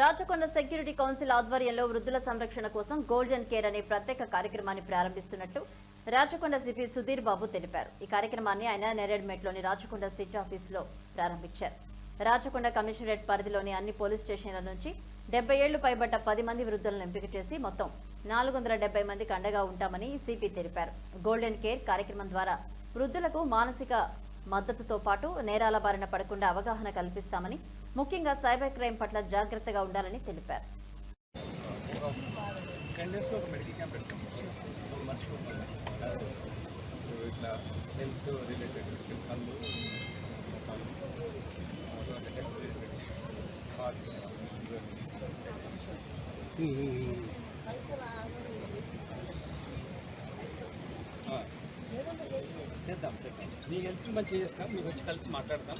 Rachakonda security council ఆధ్వర్యంలో వృద్ధుల సంరక్షణ కోసం గోల్డెన్ కేర్ అనే ప్రత్యేక కార్యక్రమాన్ని ప్రారంభిస్తున్నట్టు రాచకొండ సిపి సుధీర్ బాబు తెలిపారు. ఈ కార్యక్రమాన్ని ఆయన నేరేడ్మెట్లోని రాచకొండ సిటీ ఆఫీసులో ప్రారంభించారు. రాచకొండ కమిషనరేట్ పరిధిలోని అన్ని పోలీస్ స్టేషన్ల నుంచి డెబ్బై ఏళ్ళు పైబడ్డ పది మంది వృద్ధులను ఎంపిక చేసి మొత్తం నాలుగు వందల డెబ్బై మందికి అండగా ఉంటామని సిపి తెలిపారు. గోల్డెన్ కేర్ కార్యక్రమం ద్వారా వృద్ధులకు మానసిక మద్దతుతో పాటు నేరాల బారిన పడకుండా అవగాహన కల్పిస్తామని ముఖ్యంగా సైబర్ క్రైమ్ పట్ల జాగ్రత్తగా ఉండాలని తెలిపారు. చేస్తాం మొఖాలు హెల్త్ మీ హెల్త్ మంచిగా చేస్తాం మీకు వచ్చి కలిసి మాట్లాడతాం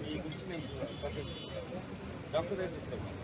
మీ గురించి మేము సర్వీస్ డాక్టర్ దగ్గర తీసుకెళ్తాం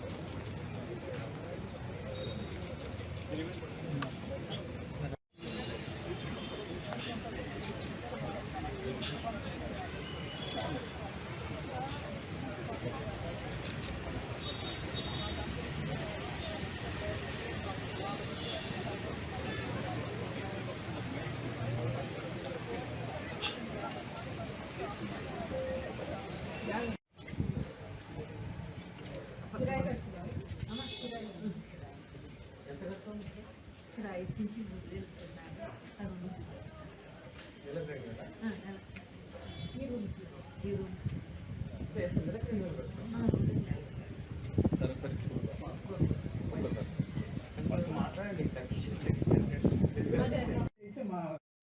ఈ రూమ్ ఈ రూమ్